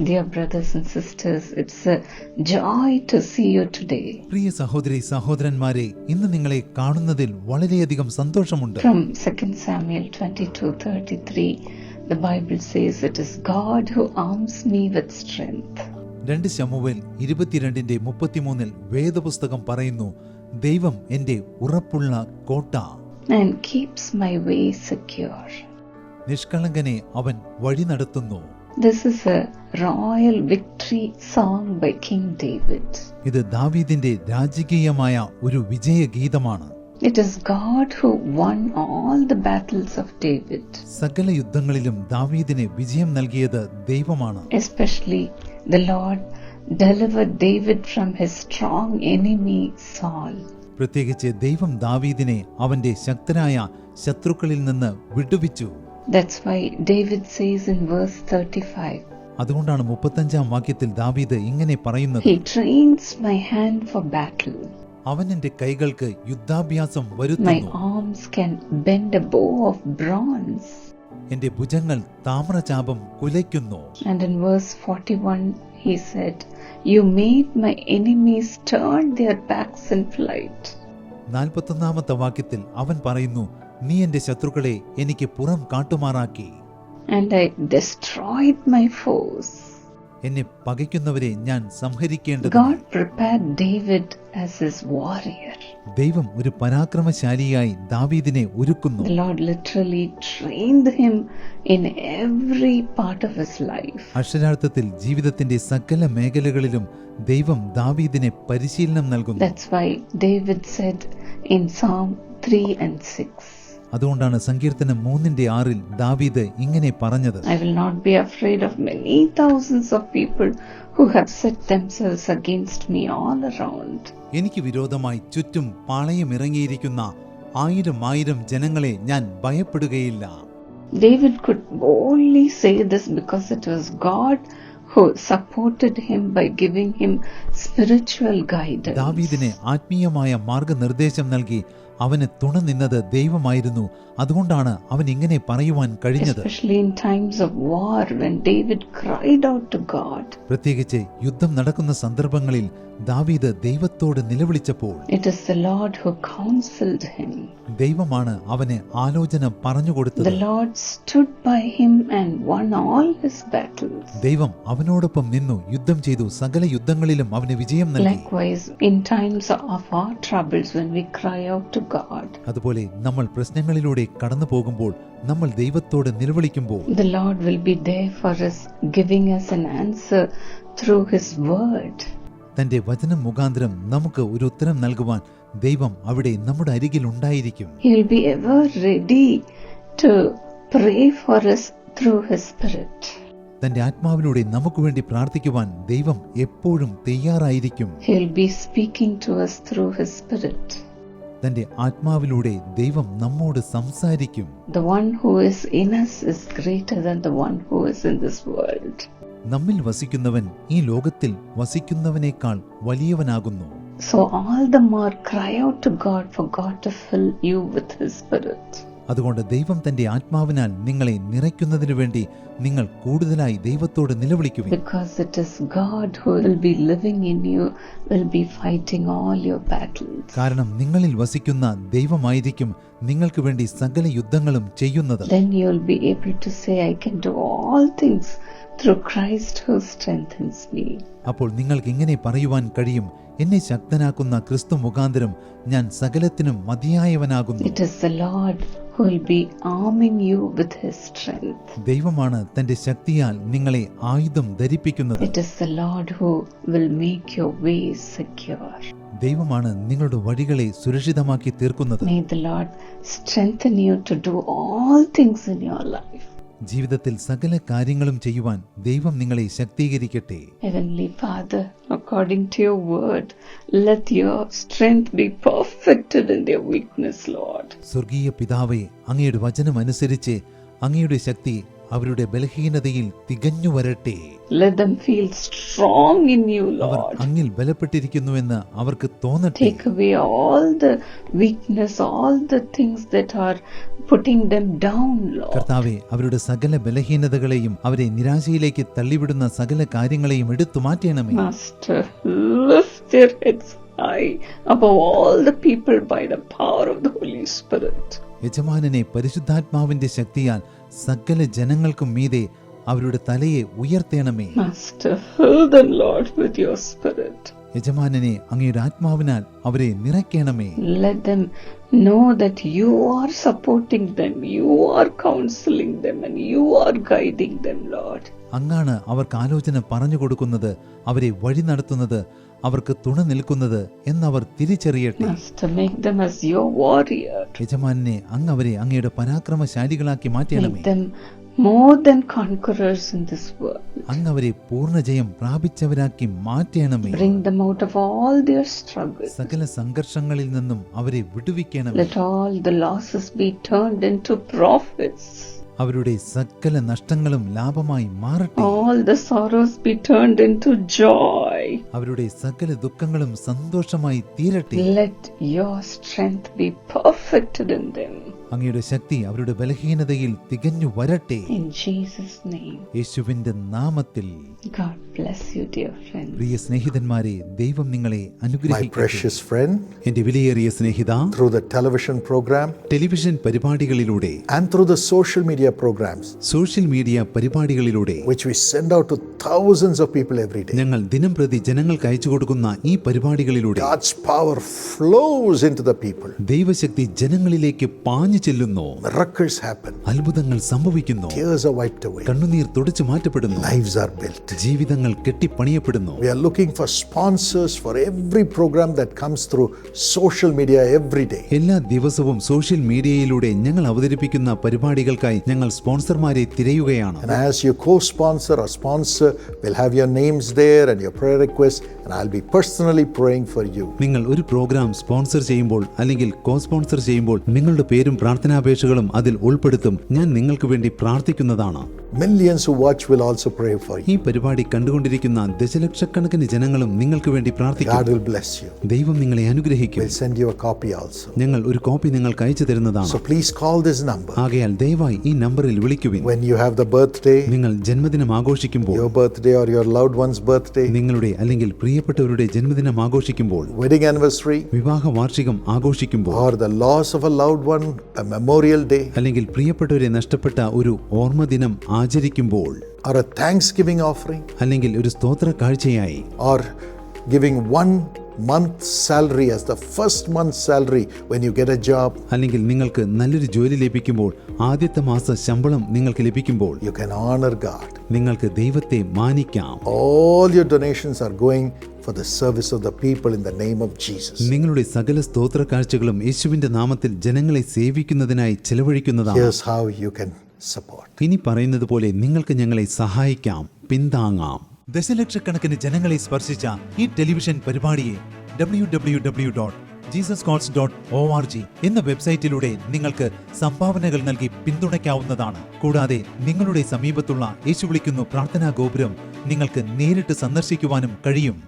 Dear brothers and sisters, it's a joy to see you today. പ്രിയ സഹോദരി സഹോദരന്മാരെ ഇന്ന് നിങ്ങളെ കാണുന്നതിൽ വളരെയധികം സന്തോഷമുണ്ട് From 2 Samuel 22:33, the Bible says, It is God who arms me with strength. രണ്ട് ശമുവേൽ ഇരുപത്തിരണ്ടിന്റെ മുപ്പത്തിമൂന്നിൽ വേദപുസ്തകം പറയുന്നു ദൈവം എന്റെ ഉറപ്പുള്ള കോട്ട and keeps my way secure. നിഷ്കളങ്കനെ അവൻ വഴി നടത്തുന്നു This is a royal victory song by King David. ഇത് ദാവീദിന്റെ രാജകീയമായ ഒരു വിജയഗീതമാണ് It is God who won all the battles of David, സകല യുദ്ധങ്ങളിലും ദാവീദിന് വിജയം നൽകിയത് ദൈവമാണ് especially the Lord delivered David from his strong enemy Saul. പ്രത്യേകിച്ച് ദൈവം ദാവീദിനെ അവന്റെ ശക്തരായ ശത്രുക്കളിൽ നിന്ന് വിടുവിച്ചു That's why David says in verse 35, അതുകൊണ്ടാണ് മുപ്പത്തഞ്ചാം വാക്യത്തിൽ ദാവീദ് ഇങ്ങനെ പറയുന്നത് He trains my hand for battle. അവൻ എന്റെ കൈകൾക്ക് യുദ്ധാഭ്യാസം My വരുത്തുന്നു arms can bend a bow of bronze. എന്റെ ഭുജങ്ങൾ താമ്രചാപം കുലയ്ക്കുന്നു And in verse 41, he said, You made my enemies turn their backs in flight. നാൽപ്പത്തൊന്നാമത്തെ വാക്യത്തിൽ അവൻ പറയുന്നു നീ എന്റെ ശത്രുക്കളെ എനിക്ക് പുറം കാട്ടുമാറാക്കി And I destroyed my foes. എന്നെ പകയ്ക്കുന്നവരെ ഞാൻ സംഹരിക്കേണ്ടത്. ദൈവം ഒരു പരാക്രമശാലിയായി ദാവീദിനെ ഒരുക്കുന്നു. അക്ഷരാർത്ഥത്തിൽ ജീവിതത്തിന്റെ സകല മേഖലകളിലും ദൈവം ദാവീദിനെ പരിശീലനം നൽകുന്നു. 3 and 6 അതുകൊണ്ടാണ് സങ്കീർത്തനം മൂന്നിന്റെ ആറിൽ ദാവീദ് ഇങ്ങനെ പറഞ്ഞത്. I will not be afraid of many thousands of people who have set themselves against me all around എനിക്ക് വിരോധമായി ചുറ്റും പാളയം ഇറങ്ങിയിരിക്കുന്ന ആയിരം ആയിരം ജനങ്ങളെ ഞാൻ ഭയപ്പെടുകയില്ല. David could only say this because it was God who supported him by giving him spiritual guidance ദാവീദിനെ ആത്മീയമായ മാർഗനിർദ്ദേശം നൽകി അവന് തുണ നിന്നത് ദൈവമായിരുന്നു അതുകൊണ്ടാണ് അവൻ ഇങ്ങനെ പറയുവാൻ കഴിഞ്ഞത് Especially in times of war when David cried out to God. പ്രത്യേകിച്ച് യുദ്ധം നടക്കുന്ന സന്ദർഭങ്ങളിൽ ദാവീദ് ദൈവത്തോട് നിലവിളിച്ചപ്പോൾ It is the Lord who counseled him. ദൈവമാണ് അവന് ആലോചന പറഞ്ഞുകൊടുത്തത് The Lord stood by him and won all his battles. ദൈവം അവനോടൊപ്പം നിന്നു യുദ്ധം ചെയ്തു സകല യുദ്ധങ്ങളിലും അവന് വിജയം നൽകി God, അതുപോലെ നമ്മൾ പ്രശ്നങ്ങളിലൂടെ കടന്നു പോകുമ്പോൾ നമ്മൾ ദൈവത്തോട് നിലവിളിക്കുമ്പോൾ the Lord will be there for us, giving us an answer through His word. തന്റെ വചനം മുഖാന്തരം നമുക്ക് ഒരു ഉത്തരം നൽകുവാൻ ദൈവം അവിടെ നമ്മുടെ അരികിൽ ഉണ്ടായിരിക്കും He will be ever ready to pray for us through His Spirit. തന്റെ ആത്മാവിലൂടെ നമുക്ക് വേണ്ടി പ്രാർത്ഥിക്കുവാൻ ദൈവം എപ്പോഴും തയ്യാറായിരിക്കും He will be speaking to us through His Spirit. തന്റെ ആത്മാവിലൂടെ ദൈവം നമ്മോട് സംസാരിക്കും The one who is in us is greater than the one who is in this world. നമ്മിൽ വസിക്കുന്നവൻ ഈ ലോകത്തിൽ വസിക്കുന്നവനേക്കാൾ വലിയവനാകുന്നു So, all the more cry out to God for God to fill you with His Spirit. അതുകൊണ്ട് ദൈവം തന്റെ ആത്മാവിനാൽ നിങ്ങളെ നിറയ്ക്കുന്നതിനു വേണ്ടി നിങ്ങൾ കൂടുതലായി ദൈവത്തോട് നിലവിളിക്കുവിൻ Because it is God who will be living in you, will be fighting all your battles. കാരണം നിങ്ങളിൽ വസിക്കുന്ന ദൈവമായിരിക്കും നിങ്ങൾക്ക് വേണ്ടി സകല യുദ്ധങ്ങളും ചെയ്യുന്നത് Then you will be able to say, I can do all things through Christ who strengthens me. അപ്പോൾ നിങ്ങൾക്ക് ഇങ്ങനെ പറയുവാൻ കഴിയും എന്നെ ശക്തനാക്കുന്ന ക്രിസ്തു മുഖാന്തരം ഞാൻ സകലത്തിനും മതിയായവനാകുന്നു It is the Lord who be arming you with His strength. ദൈവമാണ് തന്റെ ശക്തിയാൽ നിങ്ങളെ ആയുധം ധരിപ്പിക്കുന്നത് It is the Lord who will make your ways secure. ദൈവമാണ് നിങ്ങളുടെ വഴികളെ സുരക്ഷിതമാക്കി തീർക്കുന്നത് ജീവിതത്തിൽ സകല കാര്യങ്ങളും ചെയ്യുവാൻ ദൈവം നിങ്ങളെ ശക്തീകരിക്കട്ടെ. സ്വർഗീയ പിതാവെ അങ്ങയുടെ വചനം അനുസരിച്ച് അങ്ങയുടെ ശക്തി അവരുടെ ബലഹീനതയിൽ തികഞ്ഞു വരട്ടെ Let them feel strong in you, അവർ. അങ്ങിൽ ബലപ്പെട്ടിരിക്കുന്നുവെന്ന് അവർക്ക് തോന്നട്ടെ Take away all the weakness, all the things that are putting them down, Lord. കർത്താവെ അവരുടെ സകല ബലഹീനതകളെയും അവരെ നിരാശയിലേക്ക് തള്ളിവിടുന്ന സകല കാര്യങ്ങളെയും എടുത്തു മാറ്റണമേ above all the people by the power of the Holy Spirit. യജമാനനെ പരിശുദ്ധാത്മാവിന്റെ ശക്തിയാൽ സകല ജനങ്ങൾക്കും മീതെ അവരുടെ തലയെ ഉയർത്തേണമേ. യജമാനനെ അങ്ങയുടെ ആത്മാവിനാൽ അവരെ നിറയ്ക്കണമേ. Know that you are supporting them you are counselling them and you are guiding them Lord അങ്ങാണ് അവർക്ക് ആലോചന പറഞ്ഞു കൊടുക്കുന്നത് അവരെ വഴി നടത്തുന്നത് അവർക്ക് തുണ നിൽക്കുന്നത് എന്നവർ തിരിച്ചറിയട്ടെ. അങ്ങ് അവരെ അങ്ങയുടെ പരാക്രമശാലികളാക്കി മാറ്റിയണമേ അങ്ങവരെ പൂർണജയം പ്രാപിച്ചവരാക്കി മാറ്റണമേ. സകല സംഘർഷങ്ങളിൽ നിന്നും അവരെ വിടുവിക്കണം അവരുടെ സകല നഷ്ടങ്ങളും ലാഭമായി മാറട്ടെ. All sorrows be turn into അവരുടെ സകല ദുഃഖങ്ങളും സന്തോഷമായി തീരട്ടെ Let your strength be perfected in them. അങ്ങയുടെ ശക്തി അവരുടെ ബലഹീനതയിൽ തികഞ്ഞു വരട്ടെ. യേശുവിന്റെ നാമത്തിൽ. പ്രിയ സ്നേഹിതന്മാരെ ദൈവം നിങ്ങളെ എന്റെ വിലയേറിയ സ്നേഹിത through the television programme television പരിപാടികളിലൂടെ and through the social media programmes social media പരിപാടികളിലൂടെ ഞങ്ങൾ ദിനം പ്രതി ജനങ്ങൾക്ക് അയച്ചു കൊടുക്കുന്ന ഈ പരിപാടികളിലൂടെ ദൈവശക്തി ജനങ്ങളിലേക്ക് പാഞ്ഞു ചെല്ലുന്നു Miracles happen, അത്ഭുതങ്ങൾ സംഭവിക്കുന്നു tears are wiped away, കണ്ണുനീർ തുടച്ചു മാറ്റപ്പെടുന്നു lives are built. ജീവിതങ്ങൾ കെട്ടിപ്പണിയപ്പെടുന്നു We are looking for sponsors for every program that comes through social media every day. എല്ലാ ദിവസവും സോഷ്യൽ മീഡിയയിലൂടെ ഞങ്ങൾ അവതരിപ്പിക്കുന്ന പരിപാടികൾക്കായി ഞങ്ങൾ സ്പോൺസർമാരെ തിരയുകയാണ് And as you co sponsor or sponsor, we'll have your names there and your prayer requests, and I'll be personally praying for you. നിങ്ങൾ ഒരു programme sponsor ചെയ്യുമ്പോൾ അല്ലെങ്കിൽ കോ സ്പോൺസർ ചെയ്യുമ്പോൾ നിങ്ങളുടെ പേരും പ്രാർത്ഥനാപേക്ഷകളും അതിൽ ഉൾപ്പെടുത്തും. ഞാൻ നിങ്ങൾക്ക് വേണ്ടി പ്രാർത്ഥിക്കുന്നതാണ്. Millions who watch will also pray for you. ഈ പരിപാടി കണ്ടുകൊണ്ടിരിക്കുന്ന ദശലക്ഷക്കണക്കിന് ജനങ്ങളും നിങ്ങൾക്ക് വേണ്ടി പ്രാർത്ഥിക്കും. God will bless you. ദൈവം നിങ്ങളെ അനുഗ്രഹിക്കും. We'll send you a copy also. ഞങ്ങൾ ഒരു കോപ്പി നിങ്ങൾക്ക് അയച്ചു തരുന്നതാണ്. So please call this number. ആകയാൽ ദയവായി ഈ നമ്പറിൽ വിളിക്കുവിൻ. When you have the birthday, നിങ്ങൾ ജന്മദിനം ആഘോഷിക്കുമ്പോൾ your birthday or your loved one's birthday, നിങ്ങളുടെ അല്ലെങ്കിൽ പ്രിയപ്പെട്ടവരുടെ ജന്മദിനം ആഘോഷിക്കുമ്പോൾ wedding anniversary, വിവാഹ വാർഷികം ആഘോഷിക്കുമ്പോൾ or the loss of a loved one, memorial day അല്ലെങ്കിൽ പ്രിയപ്പെട്ടവരെ നഷ്ടപ്പെട്ട ഒരു ഓർമ്മ ദിനം ആചരിക്കുമ്പോൾ ഓഫറിംഗ് അല്ലെങ്കിൽ ഒരു സ്തോത്ര കാഴ്ചയായി. Or giving one month salary as the first month salary when you get a job അല്ലെങ്കിൽ നിങ്ങൾക്ക് നല്ലൊരു ജോലി ലഭിക്കുമ്പോൾ ആദ്യത്തെ മാസ ശമ്പളം നിങ്ങൾക്ക് ലഭിക്കുമ്പോൾ യു കൻ ഓണർ ഗാഡ് നിങ്ങൾക്ക് ദൈവത്തെ മാനിക്കാം. All your donations are going for the service of the people in the name of Jesus. നിങ്ങളുടെ സകല സ്തോത്ര കാഴ്ചകളും യേശുവിന്റെ നാമത്തിൽ ജനങ്ങളെ സേവിക്കുന്നതിനായി ചെലവഴിക്കുന്നതാണ് Here's how you can support. ഇനി പറയുന്നത് പോലെ നിങ്ങൾക്ക് ഞങ്ങളെ സഹായിക്കാം പിന്താങ്ങാം ദശലക്ഷക്കണക്കിന് ജനങ്ങളെ സ്പർശിച്ച ഈ ടെലിവിഷൻ പരിപാടിയെ W W W dot Jesus quotes dot O R G എന്ന വെബ്സൈറ്റിലൂടെ നിങ്ങൾക്ക് സംഭാവനകൾ നൽകി പിന്തുണയ്ക്കാവുന്നതാണ് കൂടാതെ നിങ്ങളുടെ സമീപത്തുള്ള യേശു വിളിക്കുന്നു പ്രാർത്ഥനാ ഗോപുരം നിങ്ങൾക്ക് നേരിട്ട് സന്ദർശിക്കുവാനും കഴിയും